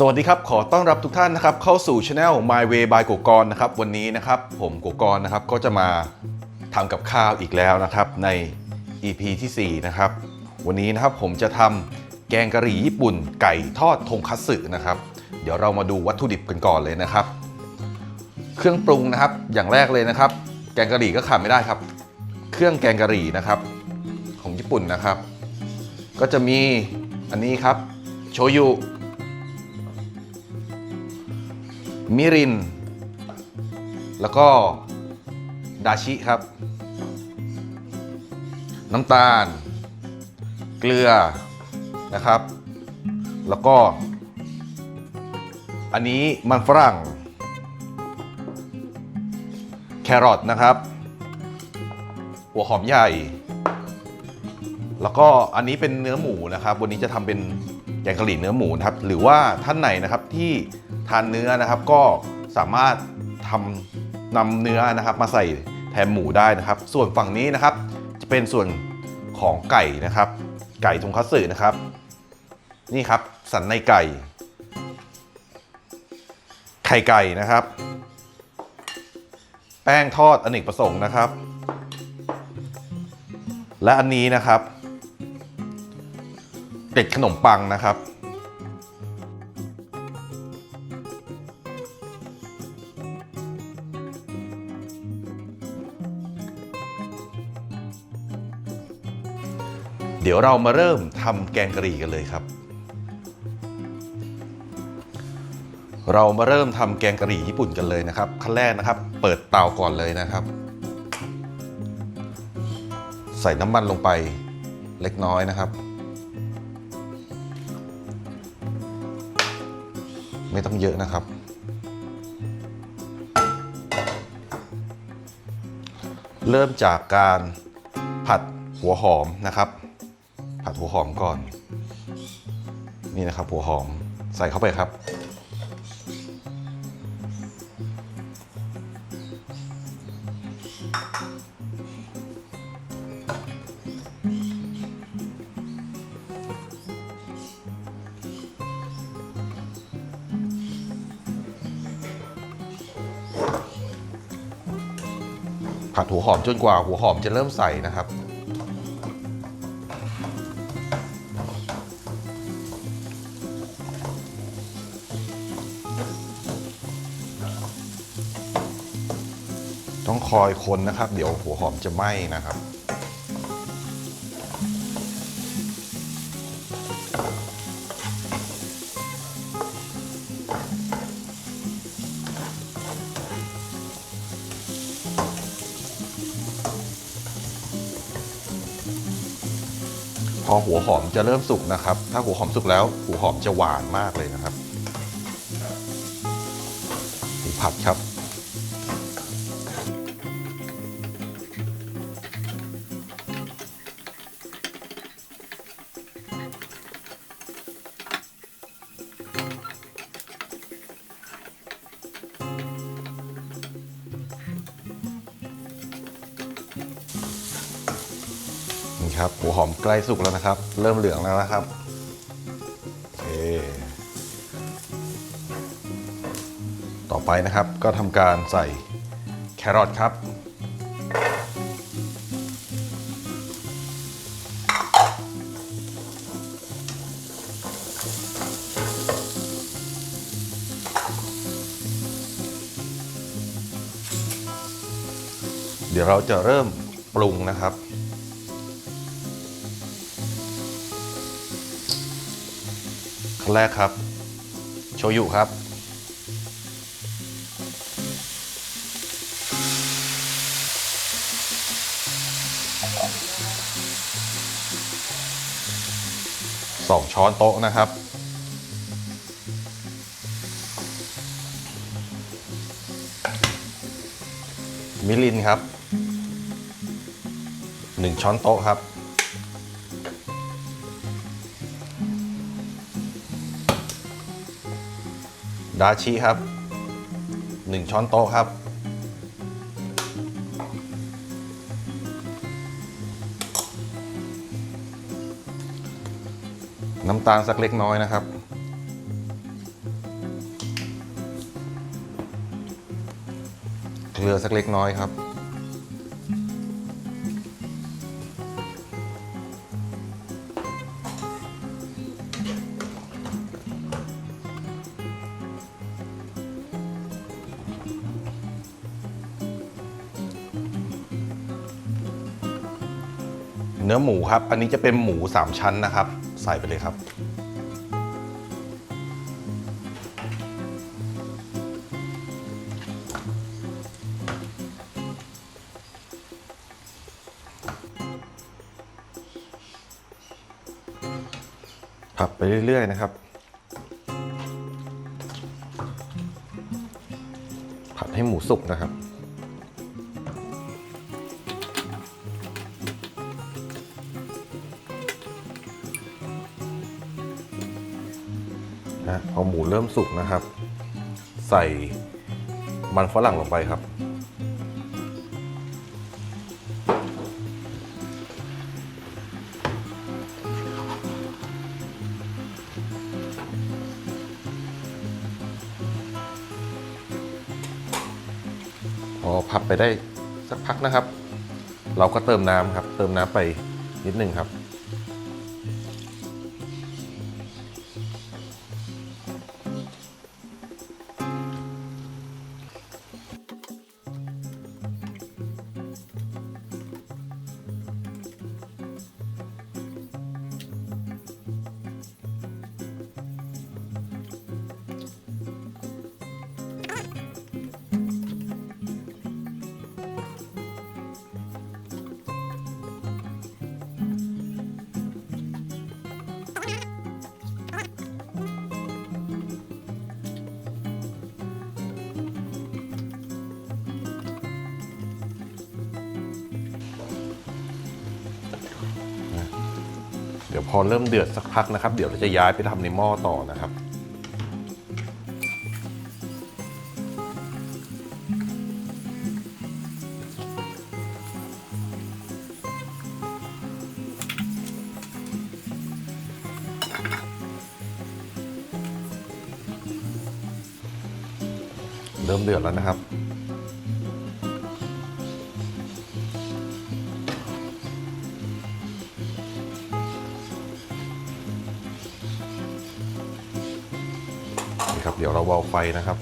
สวัสดีครับ ขอต้อนรับทุกท่านนะครับ เข้าสู่ช anel My Way by กกรนะครับ วันนี้นะครับ ผมกกรนะครับก็จะมาทำกับข้าวอีกแล้วนะครับ ใน EP ที่ 4 นะครับ วันนี้นะครับผมจะทำแกงกะหรี่ญี่ปุ่นไก่ทอดทงคัตสึนะครับ เดี๋ยวเรามาดูวัตถุดิบกันก่อนเลยนะครับ เครื่องปรุงนะครับ อย่างแรกเลยนะครับ แกงกะหรี่ก็ขาดไม่ได้ครับ เครื่องแกงกะหรี่นะครับ ของญี่ปุ่นนะครับ ก็จะมีอันนี้ครับโชยุ มิริน แล้วก็ดาชิครับ น้ำตาล เกลือนะครับ แล้วก็ อันนี้มันฝรั่ง แครอทนะครับ หัวหอมใหญ่ แล้วก็อันนี้เป็นเนื้อหมูนะครับ วันนี้จะทำเป็นแกงกะหรี่เนื้อหมูนะครับ หรือว่าท่านไหนนะครับที่ ทานเนื้อนะครับ ก็สามารถทำนำเนื้อนะครับ มาใส่แทนหมูได้นะครับ ส่วนฝั่งนี้นะครับ จะเป็นส่วนของไก่นะครับ ไก่ทงคัตสึนะครับ นี่ครับสันในไก่ ไข่ไก่นะครับ แป้งทอดอเนกประสงค์นะครับ และอันนี้นะครับเกล็ดขนมปังนะครับ ดี๋ยวเรามาเริ่มทำแกงกะหรี่กันเลยครับ เรามาเริ่มทำแกงกะหรี่ญี่ปุ่นกันเลยนะครับขั้นแรกนะครับ เปิดเตาก่อนเลยนะครับ ใส่น้ำมันลงไปเล็กน้อยนะครับ ไม่ต้องเยอะนะครับ เริ่มจากการผัดหัวหอมนะครับ ผัดหัวหอมก่อน นี่นะครับหัวหอมใส่เข้าไปครับ ผัดหัวหอมจนกว่าหัวหอมจะเริ่มใส่นะครับ ต้องคอยคนนะครับ เดี๋ยวหัวหอมจะไหม้นะครับ พอหัวหอมจะเริ่มสุกนะครับ ถ้าหัวหอมสุกแล้วหัวหอมจะหวานมากเลยนะครับ ครับหัวหอมใกล้สุกแล้วนะครับ เริ่มเหลืองแล้วนะครับโอเต่อไปนะครับก็ทำการใส่แครอทครับเดี๋ยวเราจะเริ่มปรุงนะครับ แรกครับ โชยุครับ สองช้อนโต๊ะนะครับ มิลินครับ หนึ่งช้อนโต๊ะครับ ดาชิครับ 1 ช้อนโต๊ะครับ น้ำตาลสักเล็กน้อยนะครับ เกลือสักเล็กน้อยครับ เนื้อหมูครับ อันนี้จะเป็นหมู 3 ชั้นนะครับ ใส่ไปเลยครับ ผัดไปเรื่อย ๆ นะครับ ผัดให้หมูสุกนะครับ นะพอหมูเริ่มสุกนะครับ ใส่มันฝรั่งลงไปครับ พอพับไปได้สักพักนะครับ เราก็เติมน้ำครับ เติมน้ำไปนิดนึงครับ เดี๋ยวพอเริ่มเดือดสักพักนะครับ เดี๋ยวเราจะย้ายไปทำในหม้อต่อนะครับเริ่มเดือดแล้วนะครับ เดี๋ยวเราเบาไฟนะครับ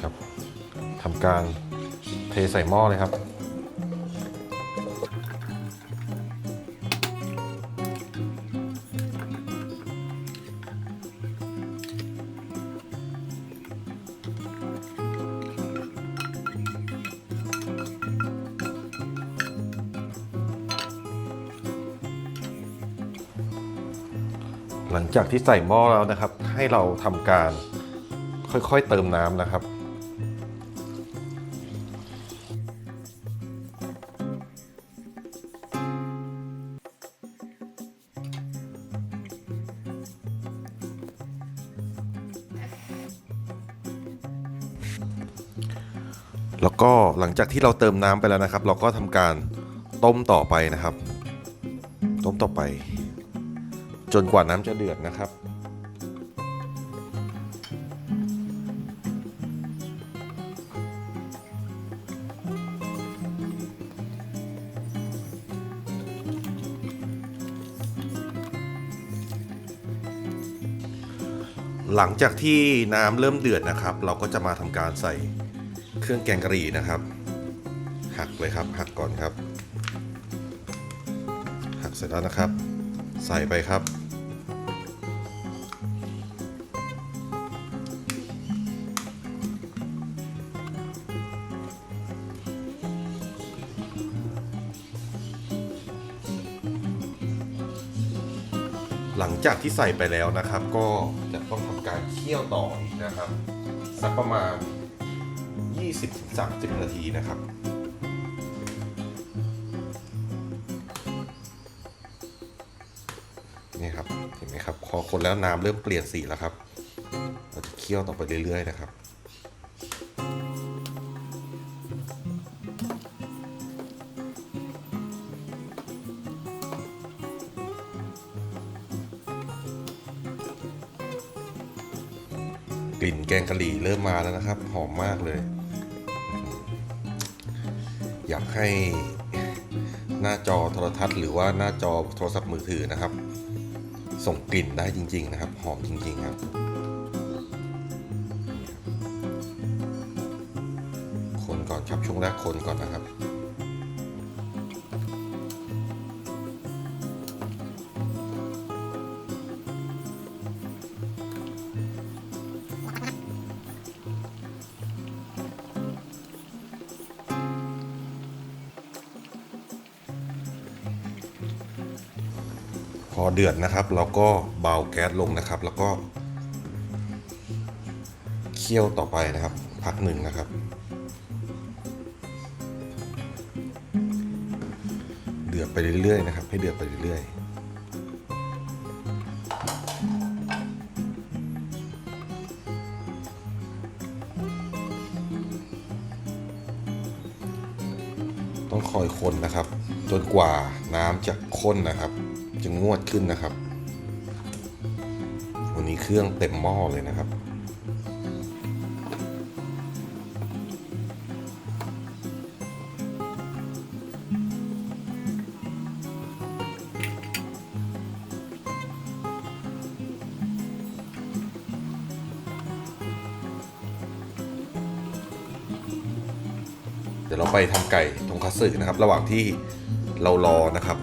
ครับทำการเทใส่หม้อเลยครับ หลังจากที่ใส่หม้อแล้วนะครับ ให้เราทำการค่อยๆเติมน้ำนะครับแล้วก็หลังจากที่เราเติมน้ำไปแล้วนะครับ เราก็ทำการต้มต่อไปนะครับ ต้มต่อไป จนกว่าน้ำจะเดือดนะครับ หลังจากที่น้ำเริ่มเดือดนะครับ เราก็จะมาทำการใส่เครื่องแกงกะหรี่นะครับ หักเลยครับหักก่อนครับ หักเสร็จแล้วนะครับ ใส่ไปครับ หลังจากที่ใส่ไปแล้วนะครับ ก็จะต้องทำการเคี่ยวต่ออีกนะครับ สักประมาณ 20-30 นาทีนะครับนี่ครับเห็นไหมครับพอคนแล้วน้ำเริ่มเปลี่ยนสีแล้วครับ เราจะเคี่ยวต่อไปเรื่อยๆนะครับ กลิ่นแกงกะหรี่เริ่มมาแล้วนะครับ หอมมากเลย อยากให้หน้าจอโทรทัศน์ หรือว่าหน้าจอโทรศัพท์มือถือนะครับ ส่งกลิ่นได้จริง ๆ นะครับ หอมจริง ๆ ครับ คนก่อนครับช่วงแรกคนก่อนนะครับ พอเดือดนะครับ เราก็เบาแก๊สลงนะครับ แล้วก็เคี่ยวต่อไปนะครับ พักหนึ่งนะครับ เดือดไปเรื่อยๆนะครับ ให้เดือดไปเรื่อยๆต้องคอยคนนะครับ จนกว่าน้ำจะข้นนะครับ จะงวดขึ้นนะครับ วันนี้เครื่องเต็มหม้อเลยนะครับเดี๋ยวเราไปทำไก่ทงคัตสึนะครับ ระหว่างที่เรารอนะครับ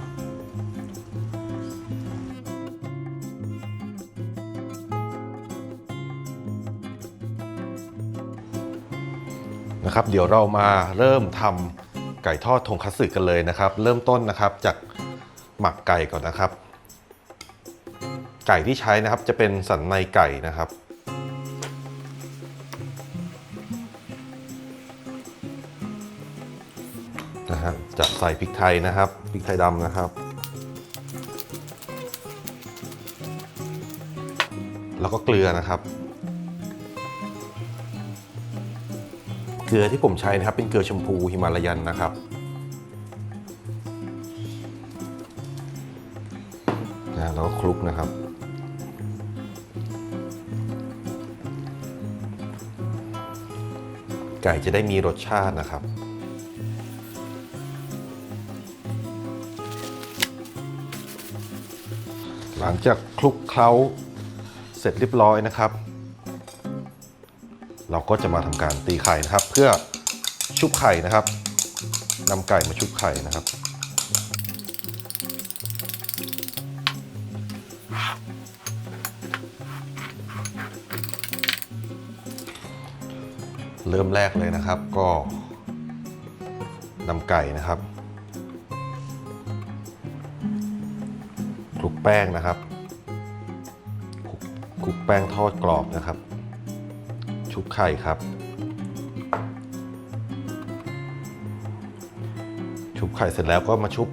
นะครับ เดี๋ยวเรามาเริ่มทำไก่ทอดทงคัตสึกันเลยนะครับ เริ่มต้นนะครับจากหมักไก่ก่อนนะครับ ไก่ที่ใช้นะครับจะเป็นสันในไก่นะครับนะฮะจะใส่พริกไทยนะครับพริกไทยดำนะครับ แล้วก็เกลือนะครับ เกลือที่ผมใช้นะครับ เป็นเกลือชมพูฮิมาลายันนะครับนะแล้วก็คลุกนะครับไก่จะได้มีรสชาตินะครับ หลังจากคลุกเคล้าเสร็จเรียบร้อยนะครับ เราก็จะมาทำการตีไข่นะครับ เพื่อชุบไข่นะครับนำไก่มาชุบไข่นะครับ เริ่มแรกเลยนะครับก็นำไก่นะครับคลุกแป้งนะครับกคลุกแป้งทอดกรอบนะครับ ชุบไข่ครับ ชุบไข่เสร็จแล้วก็มาชุบ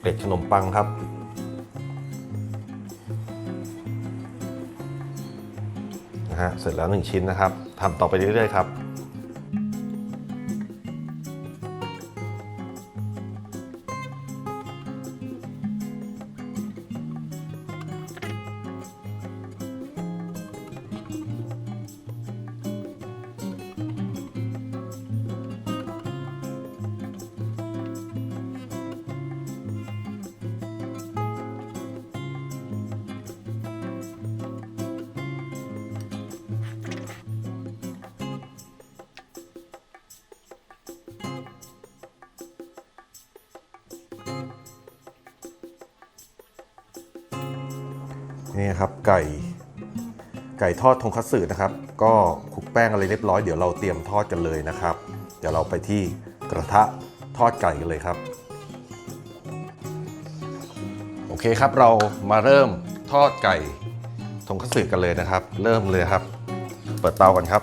เกล็ดขนมปังครับนะฮะเสร็จแล้ว 1 ชิ้นนะครับทำต่อไปเรื่อยๆครับ นี่ครับไก่ไก่ทอดทงคัตสึนะครับ ก็คลุกแป้งอะไรเรียบร้อยเดี๋ยวเราเตรียมทอดกันเลยนะครับ เดี๋ยวเราไปที่กระทะทอดไก่กันเลยครับ โอเคครับเรามาเริ่มทอดไก่ทงคัตสึกันเลยนะครับ เริ่มเลยครับ เปิดเตากันครับ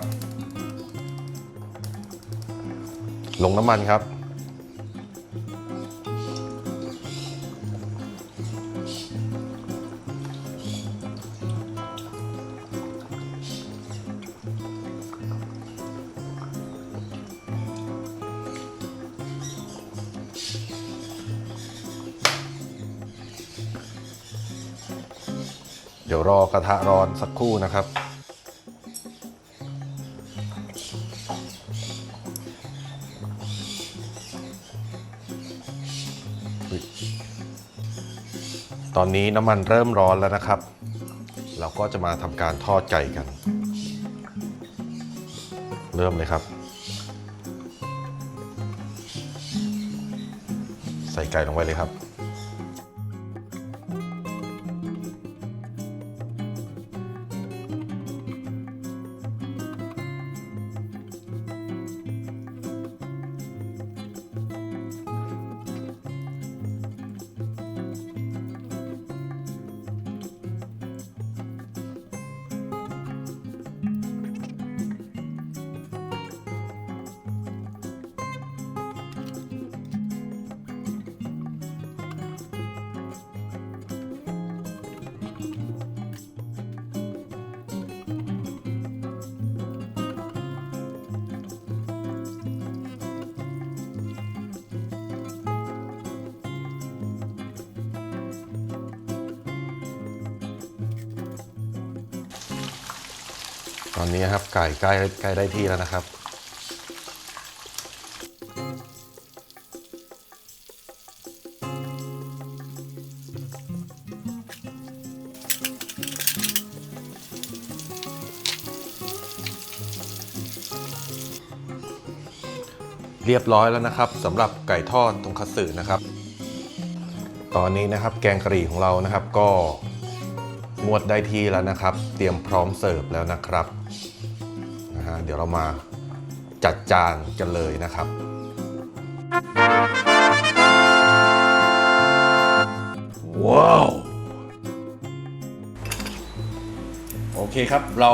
ลงน้ำมันครับ ทะร้อนสักครู่นะครับ ตอนนี้น้ำมันเริ่มร้อนแล้วนะครับ เราก็จะมาทำการทอดไก่กัน เริ่มเลยครับ ใส่ไก่ลงไปเลยครับ ตอนนี้ครับไก่ใกล้ใกล้ได้ที่แล้วนะครับ เรียบร้อยแล้วนะครับสำหรับไก่ทอดตรงคัตสึนะครับ ตอนนี้นะครับแกงกะหรี่ของเรานะครับก็งวดได้ที่แล้วนะครับ เตรียมพร้อมเสิร์ฟแล้วนะครับ เดี๋ยวเรามาจัดจานกันเลยนะครับ ว้าว โอเคครับเรา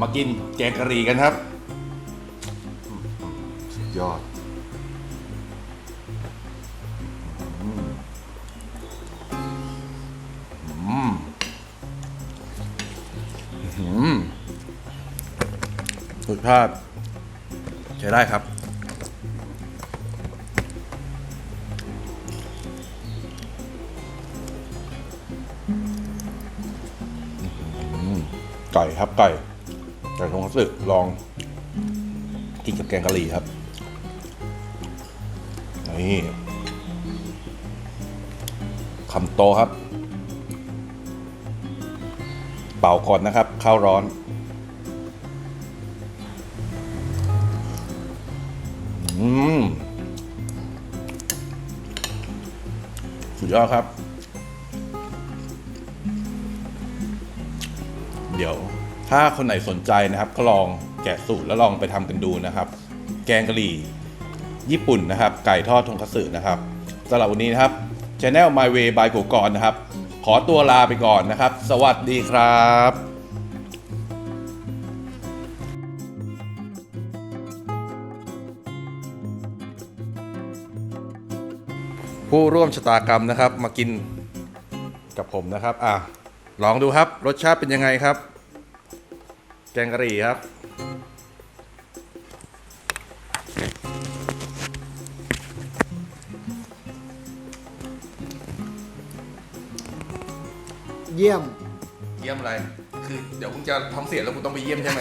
มากินแกงกะหรี่กันครับสุดยอด ชาติใช้ได้ครับ ไก่ครับไก่ไก่ทงคัตสึลองกินกับแกงกะหรี่ครับ นี่คำโตครับ เป่าก่อนนะครับ ข้าวร้อน อืมสุดยอดครับ เดี๋ยวถ้าคนไหนสนใจนะครับ ก็ลองแกะสูตรแล้วลองไปทำกันดูนะครับ แกงกะหรี่ ญี่ปุ่นนะครับ ไก่ทอดทงคัตสึนะครับสำหรับวันนี้นะครับ Channel My Way by กกรนะครับ ขอตัวลาไปก่อนนะครับ สวัสดีครับ ผู้ร่วมชะตากรรมนะครับ มากินกับผมนะครับ อะ ลองดูครับรสชาติเป็นยังไงครับ แกงกะหรี่ครับเยี่ยม เยี่ยมอะไร คือเดี๋ยวคุณจะท้องเสียแล้วคุณต้องไปเยี่ยมใช่ไหม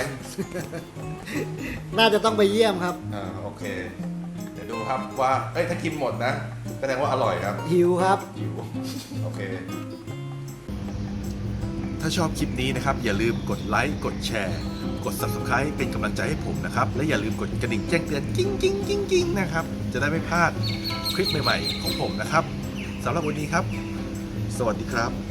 น่าจะต้องไปเยี่ยมครับ อ่า โอเคเดี๋ ยวดูครับว่า เอ้ยถ้ากินหมดนะแสดงว่าอร่อยครับหิวครับ หิวโอเค ถ้าชอบคลิปนี้นะครับ อย่าลืมกดไลค์กดแชร์ กด subscribe เป็นกำลังใจให้ผมนะครับ และอย่าลืมกดกระดิ่งแจ้งเตือนกิ้งกิ้งกิ้งกิ้งนะครับ จะได้ไม่พลาดคลิปใหม่ๆ ของผมนะครับสำหรับวันนี้ครับ สวัสดีครับ